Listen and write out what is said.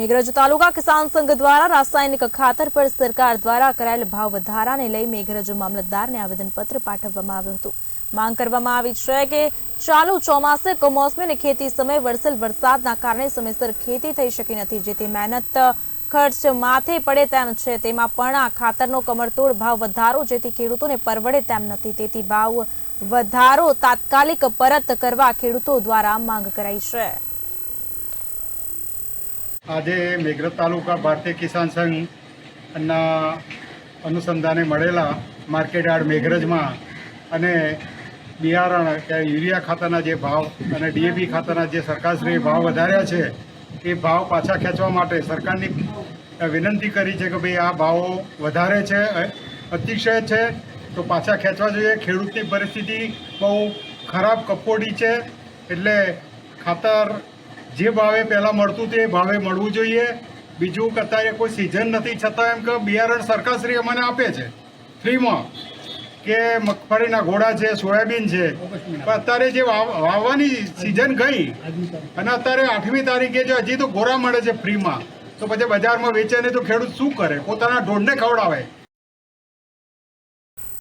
મેઘરજ તાલુકા કિસાન સંઘ દ્વારા રાસાયણિક ખાતર પર સરકાર દ્વારા કરાયેલ ભાવ વધારાને લઈ મેઘરજ મામલતદારને આવેદનપત્ર પાઠવવામાં આવ્યું હતું. માંગ કરવામાં આવી છે કે ચાલુ ચોમાસે કમોસમી ખેતી સમયે વરસેલ વરસાદના કારણે સમયસર ખેતી થઈ શકી નથી. જેથી મહેનત, ખર્ચ માથે પડે તેમ છે. તેમાં પણ આ ખાતરનો કમરતોડ ભાવ વધારો જેથી ખેડૂતોને પરવડે તેમ નથી. તેથી ભાવ વધારો તાત્કાલિક પરત કરવા ખેડૂતો દ્વારા માંગ કરાઈ છે. આજે મેઘરજ તાલુકા ભારતીય કિસાન સંઘના અનુસંધાને મળેલા માર્કેટ યાર્ડ મેઘરજમાં અને બિયારણ કે યુરિયા ખાતાના જે ભાવ અને ડીએપી ખાતાના જે સરકારશ્રીએ ભાવ વધાર્યા છે, એ ભાવ પાછા ખેંચવા માટે સરકારની વિનંતી કરી છે કે ભાઈ આ ભાવો વધારે છે અતિશય છે, તો પાછા ખેંચવા જોઈએ. ખેડૂતની પરિસ્થિતિ બહુ ખરાબ કપોડી છે, એટલે ખાતર જે ભાવે પહેલાં મળતું તે ભાવે મળવું જોઈએ. બીજું કે અત્યારે કોઈ સિઝન નથી, છતાં એમ કે બિયારણ સરકારશ્રી અમને આપે છે. ફ્રીમાં કે મગફળીના ઘોડા છે, સોયાબીન છે. અત્યારે જે વાવ- વાવવાની સિઝન ગઈ, અને અત્યારે આઠમી તારીખે જે હજી તો ઘોડા મળે છે ફ્રીમાં તો પછી બજારમાં વેચે નહીં તો ખેડૂત શું કરે? પોતાના ઢોળને ખવડાવે.